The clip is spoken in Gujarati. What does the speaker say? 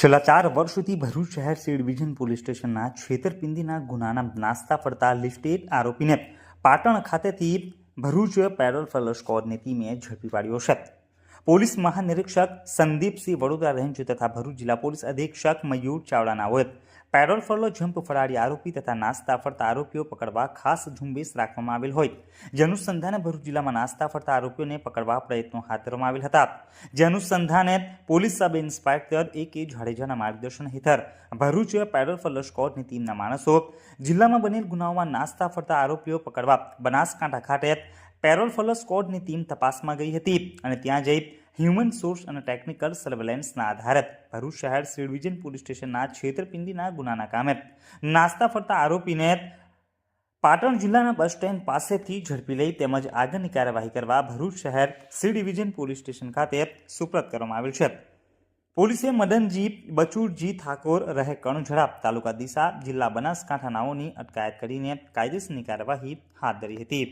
છેલ્લા ચાર વર્ષોથી ભરૂચ શહેર સી ડિવિઝન પોલીસ સ્ટેશનના છેતરપિંડીના ગુનાના નાસ્તા ફરતા લિસ્ટેડ આરોપીને પાટણ ખાતેથી ભરૂચ પેરોલ ફલો સ્કોડની ટીમે ઝડપી પાડ્યો છે. પોલીસ મહાનિરીક્ષક સંદીપસિંહ વડોદરા રેન્જ તથા ભરૂચ જિલ્લા પોલીસ અધિક્ષક મયુર ચાવડાનાઓએ પેરોલ ફરલો જમ્પ ફરાળી આરોપી તથા નાસ્તા ફરતા આરોપીઓ પકડવા ખાસ ઝુંબેશ રાખવામાં આવેલ હોય. જે અનુસંધાને ભરૂચ જિલ્લામાં નાસ્તા ફરતા આરોપીઓને પકડવા પ્રયત્નો હાથ ધરવામાં આવેલ હતા. જે અનુસંધાને પોલીસ સબ ઇન્સ્પેક્ટર એ કે જાડેજાના માર્ગદર્શન હેઠળ ભરૂચ પેરોલ ફરલો સ્કોડની ટીમના માણસો જિલ્લામાં બનેલ ગુનાઓમાં નાસ્તા ફરતા આરોપીઓ પકડવા બનાસકાંઠા ખાતે પેરોલ ફોલો સ્કોડની ટીમ તપાસમાં ગઈ હતી અને ત્યાં જઈ હ્યુમન સોર્સ અને ટેકનિકલ સર્વેલન્સના આધારે ભરૂચ શહેર સી પોલીસ સ્ટેશનના છેતરપિંડીના ગુનાના કામે નાસ્તા ફરતા આરોપીને પાટણ જિલ્લાના બસ સ્ટેન્ડ પાસેથી ઝડપી લઈ તેમજ આગળની કાર્યવાહી કરવા ભરૂચ શહેર સી ડિવિઝન પોલીસ સ્ટેશન ખાતે સુપ્રત કરવામાં આવેલ છે. પોલીસે મદનજી, બચુરજી ઠાકોર, રહે કણઝડા તાલુકા દિશા જિલ્લા બનાસકાંઠા નાઓની અટકાયત કરીને કાયદેસરની કાર્યવાહી હાથ ધરી હતી.